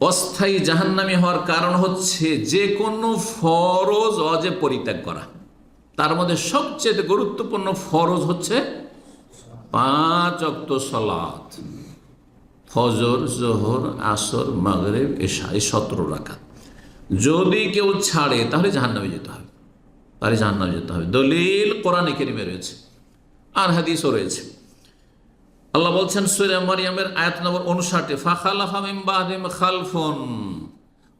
অস্থায়ী জাহান্নামি হওয়ার কারণ হচ্ছে যে কোনো ফরজ অজে পরিত্যাগ করা। তার মধ্যে সবচেয়ে গুরুত্বপূর্ণ ফরজ হচ্ছে পাঁচ অক্ত সলাত। ফজর, জোহর, আসর, মাগরেব, এশা, এই সতেরো রাখাত যদি কেউ ছাড়ে, তাহলে জাহান্নামে যেতে হবে। তাহলে জাহান্নামে যেতে হবে। দলিল কোরআনে কেরিমে রয়েছে। আর হাদিসও রয়েছে। আল্লাহ বলছেন সুরে মারিয়ামের আয়াত নম্বর উনষাটে ফাখালাফা বাদিম খালফুন।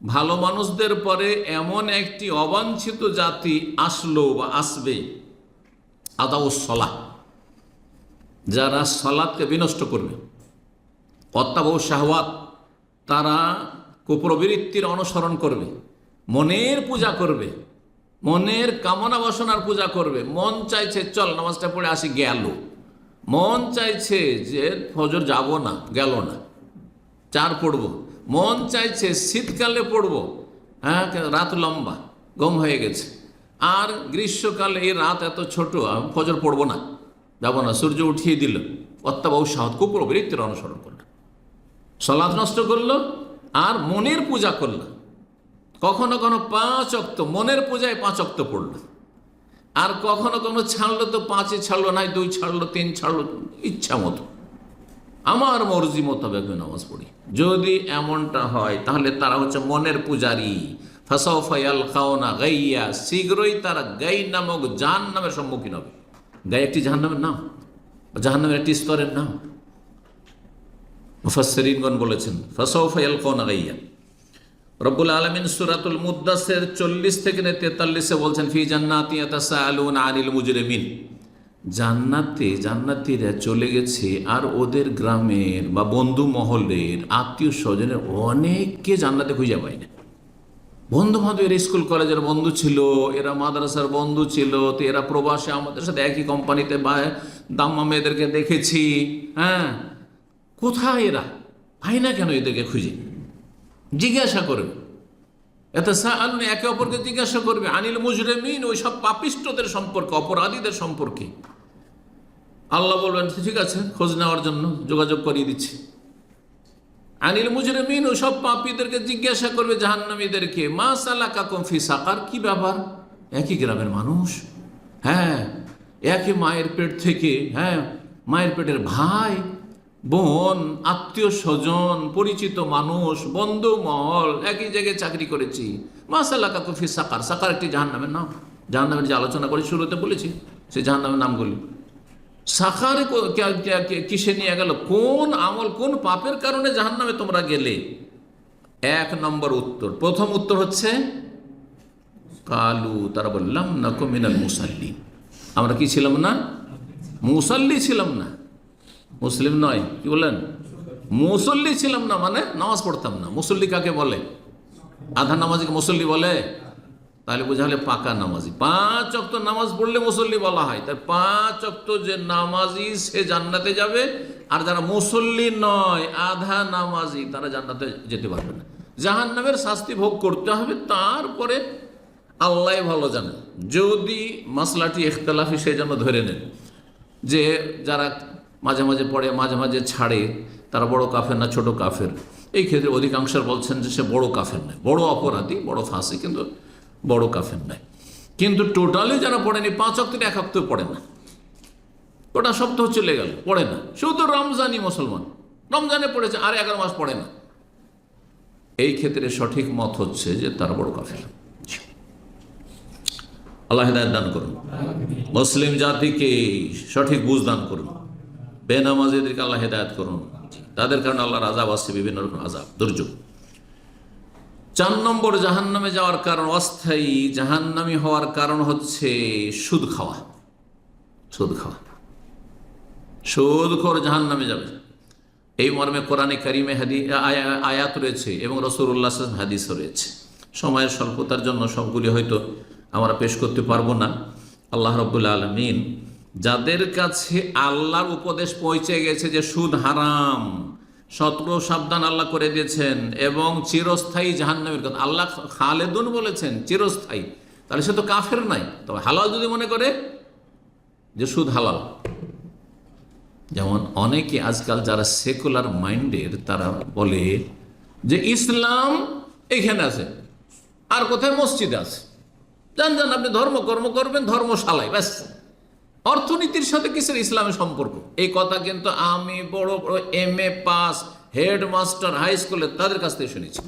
ভালো মানুষদের পরে এমন একটি অবাঞ্ছিত জাতি আসলো বা আসবে। আদাউ সলাহ, যারা সলাদকে বিনষ্ট করবে। অত্যাবহ শাহওয়াত, তারা কুপ্রবৃত্তির অনুসরণ করবে। মনের পূজা করবে। মনের কামনা বাসনার পূজা করবে। মন চাইছে, চল নামাজটা পড়ে আসি, গেল। মন চাইছে যে ফজর যাব না, গেল না। চার পড়ব। মন চাইছে শীতকালে পড়ব। হ্যাঁ রাত লম্বা গম হয়ে গেছে। আর গ্রীষ্মকালে এই রাত এত ছোট ফজর পড়ব না, যাব না। সূর্য উঠিয়ে দিল। অত্যাবহ সাহত কুপ্রবৃত্তির অনুসরণ করল। সলাদ নষ্ট করল, আর মনের পূজা করল। কখনো কখনো পাঁচ অক্ত, মনের পূজায় পাঁচ অক্ত পড়ল। আর কখনো কখনো ছাড়লো তো পাঁচে ছাড়লো নাই, দুই ছাড়লো, তিন ছাড়লো, ইচ্ছা মতো। আমার মর্জি মোতাবেক নামাজ পড়ি। যদি এমনটা হয়, তাহলে তারা হচ্ছে মনের পূজারী। ফাসাউফায়াল খাওনা গাইয়া, শীঘ্রই তারা গাই নামক জাহান নামের সম্মুখীন হবে। গাই একটি জাহান নামের নাম জাহান নামের একটি স্তরের নাম। মুফাসসিরিনগণ বলেছেন, ফাসাউফায়াল খাওনা গাইয়া। রব্বুল আলমিন সুরাতুল মুদাসের চল্লিশ থেকে তেতাল্লিশে বলছেন, ফি জান্নাতি আলুন আনিল মুজরিমিন। জান্নাতে, জান্নাতিরা চলে গেছে আর ওদের গ্রামের বা বন্ধু মহলের আত্মীয় স্বজনের অনেককে জান্নাতে খুঁজে পায় না। বন্ধু বান্ধব এরা স্কুল কলেজের বন্ধু ছিল, এরা মাদ্রাসার বন্ধু ছিল, তো এরা প্রবাসে আমাদের সাথে একই কোম্পানিতে বা দাম্মা মেয়েদেরকে দেখেছি হ্যাঁ। কোথায় এরা? পাই না কেন এদেরকে খুঁজে? জিজ্ঞাসা করবে। এত সাহালুন একে অপরকে জিজ্ঞাসা করবে, আনিল মুজরেমিন, ওই সব পাপিষ্টদের সম্পর্কে, অপরাধীদের সম্পর্কে? আল্লাহ বলবেন, ঠিক আছে, খোঁজ নেওয়ার জন্য যোগাযোগ করিয়ে দিচ্ছি। আনিল মুজরেমিন, ওই সব পাপীদেরকে জিজ্ঞাসা করবে, জাহান্নামীদেরকে, মা সালা কাকম ফি সাকার? কি ব্যাপার? একই গ্রামের মানুষ? হ্যাঁ একই মায়ের পেট থেকে হ্যাঁ মায়ের পেটের ভাই বোন, আত্মীয় স্বজন, পরিচিত মানুষ বন্ধু মহল একই জায়গায় চাকরি করেছি। মাসাল্লাহ কাকুফি সাকার। সাকার একটি জাহান্নামের নাম। জাহান্নামের যে আলোচনা করে শুরুতে বলেছি সেই জাহান্নামের নামগুলি। সাকারে কিসে নিয়ে গেল? কোন আমল, কোন পাপের কারণে জাহান্নামে তোমরা গেলে? এক নম্বর উত্তর। প্রথম উত্তর হচ্ছে, কালু তারা বললাম না কমিনাল মুসাল্লি। আমরা কি ছিলাম না? মুসাল্লি ছিলাম না। মুসলিম নয়, কি বললেন? মুসল্লি ছিলাম না মানে নামাজ পড়তাম না। মুসল্লি কাকে বলে? আধা নামাজিকে মুসল্লি বলে? তাহলে বোঝালে পাকা নামাজি। পাঁচ অক্ত নামাজ পড়লে মুসল্লি বলা হয়। তাই পাঁচ অক্ত যে নামাজি, সে জান্নাতে যাবে। আর যারা মুসল্লি নয়, আধা নামাজি, তারা জান্নাতে যেতে পারবে না। জাহান নামের শাস্তি ভোগ করতে হবে, তারপরে আল্লাহ ভালো জানে। যদি মাসলাটি এখতলাফি সে যেন ধরে নেন যে যারা মাঝে মাঝে পড়ে মাঝে মাঝে ছাড়ে তারা বড় কাফের না ছোট কাফের। এই ক্ষেত্রে অধিকাংশের বলছেন যে সে বড় কাফের নয় বড় অপরাধী বড় ফাঁসি কিন্তু বড় কাফের নয়। কিন্তু টোটালি যারা পড়েনি পাঁচ অক্টের এক অক্ট পড়ে না। ওটা সপ্তাহ চলে গেল পড়ে না। শুধু রমজানই মুসলমান রমজানে পড়েছে আর এগারো মাস পড়ে না। এই ক্ষেত্রে সঠিক মত হচ্ছে যে তার বড় কাফের। আল্লাহ দান করুন। মুসলিম জাতিকে সঠিক বুঝ দান করুন। বেনামাজিদেরকে আল্লাহ হেদায়ত করুন। তাদের কারণে আল্লাহর আজাব আসছে বিভিন্ন রকম আজাব দুর্যোগ। চার নম্বর জাহান্নামে যাওয়ার কারণ অস্থায়ী, জাহান্নামি হওয়ার কারণ হচ্ছে সুদ খাওয়া। সুদ খাওয়া। সুদ খোর জাহান্নামে যাবে। এই মর্মে কোরআনে কারিমে হাদি আয়াত রয়েছে এবং রসুল্লাহ হাদিসও রয়েছে। সময়ের স্বল্পতার জন্য সবগুলি হয়তো আমরা পেশ করতে পারব না। আল্লাহ রব্বুল্লা আলমিন যাদের কাছে আল্লাহর উপদেশ পৌঁছে গেছে যে সুদ হারাম সতর্ক সাবধান আল্লাহ করে দিয়েছেন এবং চিরস্থায়ী জাহান্নামের কথা। আল্লাহ খালেদুন বলেছেন, চিরস্থায়ী। তাহলে সে তো কাফের নাই তবে হালাল যদি মনে করে যে সুদ হালাল। যেমন অনেকে আজকাল যারা সেকুলার মাইন্ডের, তারা বলে যে ইসলাম এইখানে আছে, আর কোথায় মসজিদ আছে। জান জান, আপনি ধর্ম কর্ম করবেন, ধর্মশালায়, ব্যাস। অর্থনীতির সাথে কিসের ইসলামের সম্পর্ক? এই কথা কিন্তু আমি বড় বড় M A pass, headmaster high স্কুলে তাদের কাছ থেকে শুনেছি।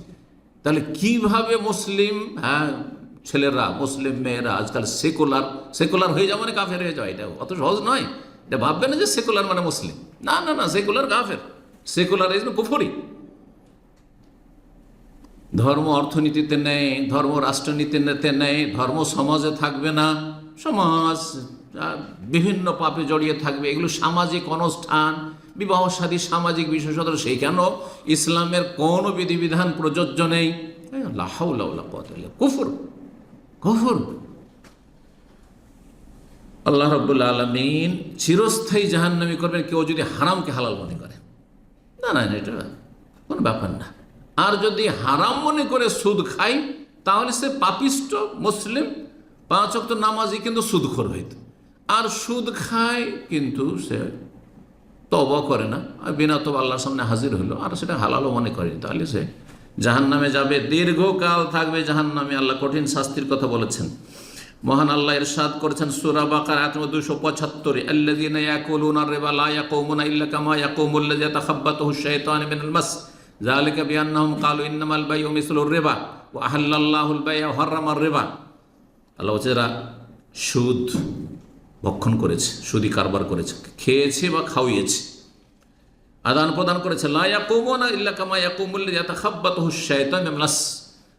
তাহলে কীভাবে মুসলিম হ্যাঁ ছেলেরা, মুসলিম মেয়েরা আজকাল সেকুলার সেকুলার হয়ে যাওয়া মানে কাফের হয়ে যাওয়া এটা অত সহজ নয়। এটা ভাববে না যে সেকুলার মানে মুসলিম। না না না সেকুলার কাফের। সেকুলার এই কুফরি ধর্ম অর্থনীতিতে নেই, ধর্ম রাষ্ট্রনীতিতে নেই, ধর্ম সমাজে থাকবে না, সমাজ বিভিন্ন পাপে জড়িয়ে থাকবে। এগুলো সামাজিক অনুষ্ঠান, বিবাহ সাদী, সামাজিক বিশেষত সেইখান ইসলামের কোনো বিধিবিধান প্রযোজ্য নেই? কুফর। কুফর। আল্লাহ রব্বুল আলমিন চিরস্থায়ী জাহান্নামি করবেন কেউ যদি হারামকে হালাল মনে করে। না না এটা কোনো ব্যাপার না। আর যদি হারাম মনে করে সুদ খায়, তাহলে সে পাপিষ্ট, মুসলিম, পাঁচ অক্ত নামাজি কিন্তু সুদখোর হইত। আর সুদ খায় কিন্তু সে তবা করে না। আর বিনা তবা আল্লাহর সামনে হাজির হলো, আর সেটা হালালও মনে করেনি। তাহলে সে জাহান নামে যাবে, দীর্ঘকাল থাকবে জাহান নামে আল্লাহ কঠিন শাস্তির কথা বলেছেন। মহান আল্লাহ ইরশাদ করেছেন সূরা বাকার আয়াত নম্বর 275 আল্লাযীনা ইয়াকুলুনা আর-রিবা লা ইয়াকুমুনা ইল্লা কামা ইয়াকুমুল লাযী ইয়াতাখাব্বাতুহু আশ-শাইতানু মিনাল মাস। যালিকা বিআন্নাহুম ক্বালু ইন্নামাল বাইউ মিসলুর রিবা ওয়া আহাল্লাল্লাহুল বাই'a ওয়া হাররামার রিবা। আল্লাহ সুদ ভক্ষণ করেছে, সুদি কারবার করেছে, খেয়েছে বা খাওয়িয়েছে। আদান প্রদান করেছে ইল্লা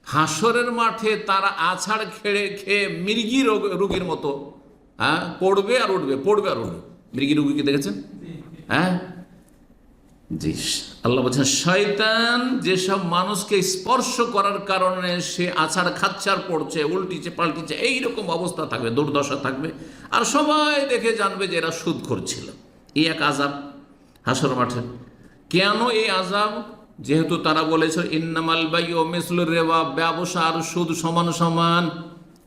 হাসরের মাঠে তারা আছাড় খেড়ে খেয়ে মির্গি রোগ, রোগীর মতো হ্যাঁ পড়বে আর উঠবে, পড়বে আর উঠবে। মৃগি রুগীকে দেখেছেন? হ্যাঁ? জি আল্লাহ বলছেন, শয়তান যেসব মানুষকে স্পর্শ করার কারণে সে আছাড় খাচ্ছার পড়ছে উল্টিছে, পাল্টিছে, এইরকম অবস্থা থাকবে, দুর্দশা থাকবে। আর সবাই দেখে জানবে যে এরা সুদ করছিল এই এক আজাব হাসর মাঠে। কেন এই আজাব যেহেতু তারা বলেছে, ইন্নামাল বাই ও মিসলুর রেবা ব্যবসা আর সুদ সমান সমান।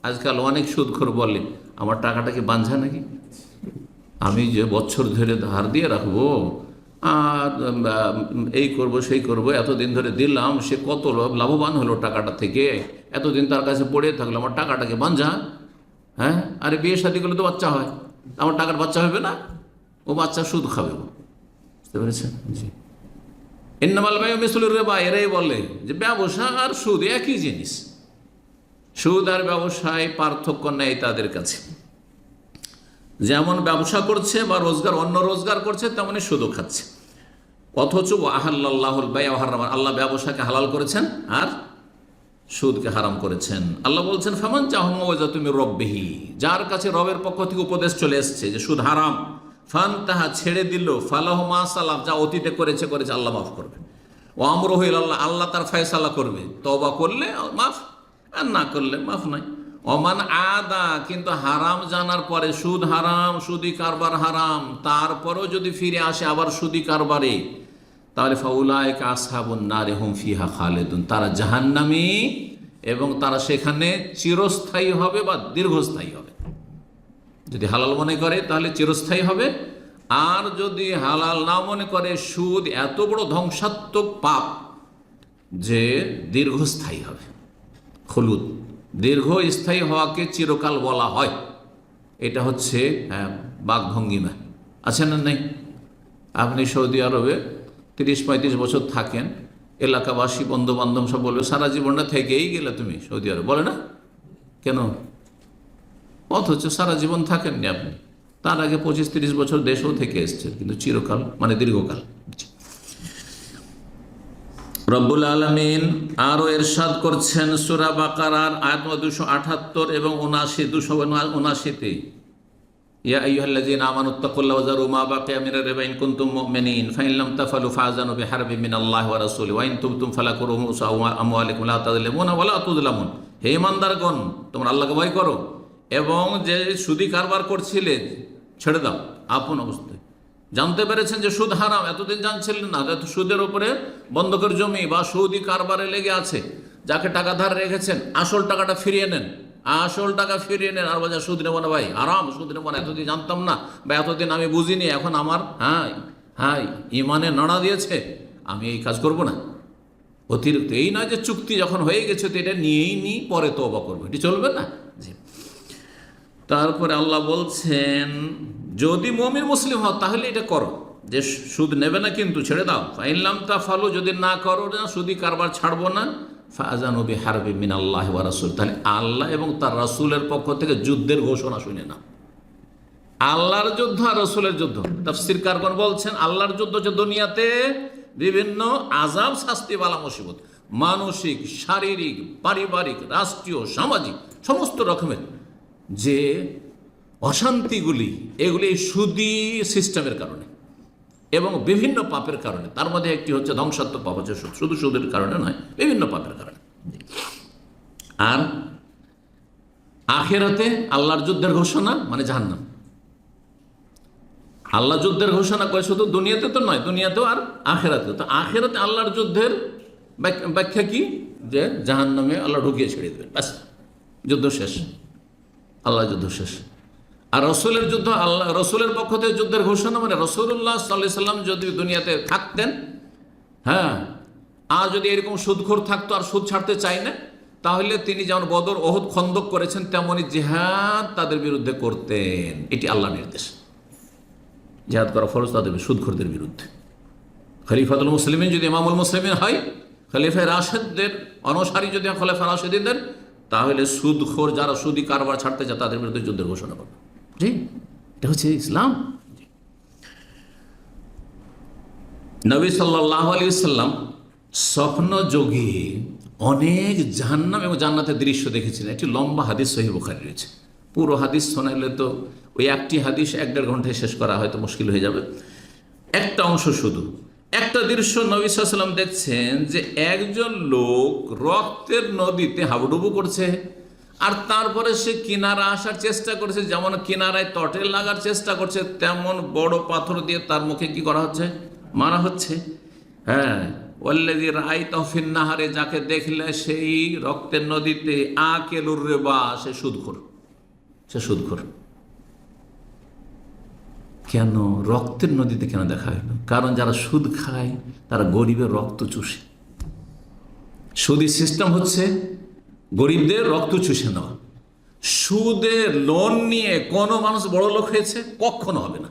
আজকাল অনেক সুদখোর বলে, আমার টাকাটা কি বাঞ্ঝা নাকি? আমি যে বছর ধরে ধার দিয়ে রাখব এই করব, সেই করব, এতদিন ধরে দিলাম, সে কত লাভ- লাভবান হলো টাকাটা থেকে। এতদিন তার কাছে পড়ে থাকল আমার টাকাটাকে বাঞ্ঝা। হ্যাঁ? আরে বিয়ে শাদি করলে তো বাচ্চা হয়। আমার টাকার বাচ্চা হবে না? ও বাচ্চা সুদ খাবে। বুঝতে পেরেছেন? জি। ইন্নামাল ভাই মিসলুর রেবা, এরাই বলে যে ব্যবসা আর সুদ একই জিনিস। সুদ আর ব্যবসায় পার্থক্য নেই তাদের কাছে। যেমন ব্যবসা করছে বা রোজগার, অন্য রোজগার করছে, তেমনি সুদও খাচ্ছে। অথচ আহাল্লাহুল বাই হারাম। আল্লাহ ব্যবসাকে হালাল করেছেন আর সুদকে হারাম করেছেন। আল্লাহ বলছেন, ফামান চাহমা তুমি রব্বেহি। যার কাছে রবের পক্ষ থেকে উপদেশ চলে এসছে যে, সুদ হারাম। ফান তাহা ছেড়ে দিল, ফালাহ মা সালাম যা অতীতে করেছে করেছে, আল্লাহ মাফ করবে ও আমর হইল আল্লাহ আল্লাহ তার ফয়সালা করবে। তবা করলে মাফ, আর না করলে মাফ নাই। অমান আদা, কিন্তু হারাম জানার পরে সুদ হারাম, সুদি কারবার হারাম। তারপরেও যদি ফিরে আসে আবার সুদি কারবারে, তাহলে ফাউলায়ক আসহাবুন নারে হুম ফিহা খালেদুন। তারা জাহান্নামি এবং তারা সেখানে চিরস্থায়ী হবে বা দীর্ঘস্থায়ী হবে। যদি হালাল মনে করে, তাহলে চিরস্থায়ী হবে। আর যদি হালাল না মনে করে, সুদ এত বড় ধ্বংসাত্মক পাপ যে দীর্ঘস্থায়ী হবে। হলুদ দীর্ঘস্থায়ী হওয়াকে চিরকাল বলা হয়। এটা হচ্ছে আহ, বাঘভঙ্গিমা আছে না নেই? আপনি সৌদি আরবে তিরিশ পঁয়ত্রিশ বছর থাকেন এলাকাবাসী বন্ধু বান্ধব সব বলবে সারা জীবনটা থেকেই গেলে তুমি সৌদি আরব। বলে না? কেন? অথচ সারা জীবন থাকেননি আপনি। তার আগে পঁচিশ তিরিশ বছর দেশেও থেকে এসছেন কিন্তু চিরকাল মানে দীর্ঘকাল। রব্বুল আলমিন আরও এরশাদ করছেন সুরা বাকারার আয়াত দুশো আঠাত্তর এবং উনাশি দুশো উনাশিতে ইয়া আইয়ুহাল্লাযীনা আমানু তাকুল্লাহ ওয়া যারু মা বাকিয়া মিনার রিবা ইন কুনতুম মুমিনিন ফাইন লাম তাফআলু ফাযানু বিহারবিন মিনাল্লাহি ওয়া রাসূলি ওয়া ইন তুবতুম ফালাকুম রুউসা আমওয়ালিকুম লা তাযলিমুনা ওয়া লা তুযলামুন। হে ইমানদারগণ, তোমরা আল্লাহকে ভয় করো এবং যে সুদি কারবার করছিলে, ছেড়ে দাও। আপন অবস্থায়। জানতে পেরেছেন যে সুদ হারাম, এতদিন জানছিলেন না এত সুদের উপরে বন্ধকের জমি বা সৌদি কারবারে লেগে আছে, যাকে টাকা ধার রেখেছেন, আসল টাকাটা ফিরিয়ে নেন, আসল টাকা ফিরিয়ে নেন, আর বাজার সুদ নেব না ভাই আরাম সুদ নেব না, এতদিন জানতাম না, বা এতদিন আমি বুঝিনি, এখন আমার হ্যাঁ হ্যাঁ ইমানে নাড়া দিয়েছে, আমি এই কাজ করব না। অতিরিক্ত, এই নয় যে চুক্তি যখন হয়ে গেছে, তো এটা নিয়েই নি, পরে তবা করব, এটি চলবে না? তারপরে আল্লাহ বলছেন যদি মমির মুসলিম হও, তাহলে এটা করো। যে সুদ নেবে না কিন্তু ছেড়ে দাও। ফাইনলাম তা ফালো যদি না করো না, সুদি কারবার ছাড়বো না। ফাজানবি হারবি মিন আল্লাহ রাসুল। তাহলে আল্লাহ এবং তার রাসুলের পক্ষ থেকে যুদ্ধের ঘোষণা শুনে না আল্লাহর যুদ্ধ আর রসুলের যুদ্ধ। তফসির কারগন বলছেন, আল্লাহর যুদ্ধ হচ্ছে দুনিয়াতে বিভিন্ন আজাব শাস্তি বালা মুসিবত। মানসিক, শারীরিক, পারিবারিক, রাষ্ট্রীয়, সামাজিক, সমস্ত রকমের। যে অশান্তিগুলি, এগুলি সুদি সিস্টেমের কারণে এবং বিভিন্ন পাপের কারণে। তার মধ্যে একটি হচ্ছে ধ্বংসাত্মক পাপ হচ্ছে। শুধু সুদের কারণে নয়, বিভিন্ন পাপের কারণে। আর আখেরাতে আল্লাহর যুদ্ধের ঘোষণা মানে জাহান্নাম। আল্লাহ যুদ্ধের ঘোষণা করে, শুধু দুনিয়াতে তো নয়, দুনিয়াতেও আর আখেরাতে তো আখেরাতে আল্লাহর যুদ্ধের ব্যাখ- ব্যাখ্যা কি? যে জাহান্নামে আল্লাহ ঢুকিয়ে ছেড়ে দেবেন, ব্যাস। যুদ্ধ শেষ। আল্লাহ যুদ্ধ শেষ। আর রসুলের যুদ্ধ, আল্লাহ, রসুলের পক্ষ থেকে যুদ্ধের ঘোষণা মানে রসুল্লাহ সাল্লাহ সাল্লাম যদি দুনিয়াতে থাকতেন হ্যাঁ আর যদি এরকম সুদখোর থাকতো আর সুদ ছাড়তে চাই না, তাহলে তিনি যেমন বদর অহুদ খন্দক করেছেন তেমনই জেহাদ তাদের বিরুদ্ধে করতেন। এটি আল্লাহ নির্দেশ। জেহাদ করা ফরজ, তাদের সুদখোরদের বিরুদ্ধে। খলিফাতুল মুসলিমিন যদি ইমামুল মুসলিমিন হয়, খলিফা রাশেদদের অনুসারী যদি খলিফা রাশেদিনদের তাহলে সুদখোর যারা সুদি কারবার ছাড়তে চায়, তাদের বিরুদ্ধে যুদ্ধের ঘোষণা করবে। জি, এটা হচ্ছে ইসলাম। নবী সাল্লাহ আলী সাল্লাম স্বপ্ন যোগে অনেক জাহান্নাম এবং জান্নাতের দৃশ্য দেখেছিলেন। একটি লম্বা হাদিস সহি বুখারি রয়েছে। পুরো হাদিস শোনাইলে তো ওই একটি হাদিস এক দেড় ঘন্টায় শেষ করা হয়তো মুশকিল হয়ে যাবে। একটা অংশ শুধু। একটা দৃশ্য নবী সাল্লাম দেখছেন যে একজন লোক রক্তের নদীতে হাবুডুবু করছে। আর তারপরে সে কিনারা আসার চেষ্টা করছে, যেমন কিনারায় তটে লাগার চেষ্টা করছে, তেমন বড় পাথর দিয়ে তার মুখে কি করা হচ্ছে? মারা হচ্ছে। হ্যাঁ ওল্লেদি রাই তফিন নাহারে যাকে দেখলে সেই রক্তের নদীতে আকেলুর রেবা, সে সুদখোর। সে সুদখোর। কেন? রক্তের নদীতে কেন দেখা হলো? কারণ যারা সুদ খায়, তারা গরিবের রক্ত চুষে। সুদি সিস্টেম হচ্ছে গরিবদের রক্ত চুষে নেওয়া। সুদে লোন নিয়ে কোনো মানুষ বড় লোক হয়েছে, কখনো হবে না।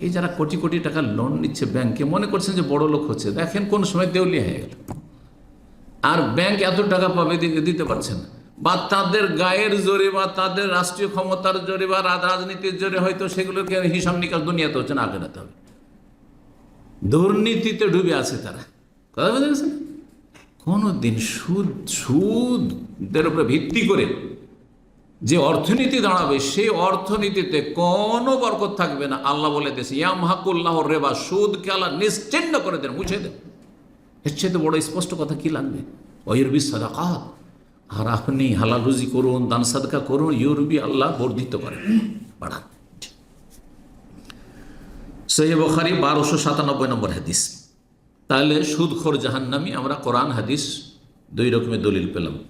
এই যারা কোটি কোটি টাকা লোন নিচ্ছে ব্যাংকে মনে করছেন যে বড় লোক হচ্ছে। দেখেন কোন সময় দেউলিয়া হয়ে গেল। আর ব্যাংক এত টাকা পাবে দিতে পারছে না। বা তাদের গায়ের জোরে, বা তাদের রাষ্ট্রীয় ক্ষমতার জোরে, বা রাজনীতির জোরে হয়তো সেগুলোকে হিসাব নিকাশ দুনিয়াতে হচ্ছে না আগে হবে। দুর্নীতিতে ডুবে আছে তারা। কথা পেরেছেন? কোনো দিন সুদ সুদের উপরে ভিত্তি করে যে অর্থনীতি দাঁড়াবে, সেই অর্থনীতিতে কোনো বরকত থাকবে না। আল্লাহ বলে দিয়েছে ইয়াম হাকুল্লাহ রেবা, সুদকে আল্লাহ নিশ্চিন্ন করে দেন, মুছে দেন। এর চেয়ে বড় স্পষ্ট কথা কি লাগবে? অয়ুরবি সাদাকাত, আর আপনি হালাল রুজি করুন, দান সাদকা করুন, ইউরবি আল্লাহ বর্ধিত করেন বাড়ান। সহি বখারি বারোশো সাতানব্বই নম্বর হাদিস। তাহলে সুদখোর জাহান্নামি আমরা কোরআন হাদিস দুই রকমের দলিল পেলাম।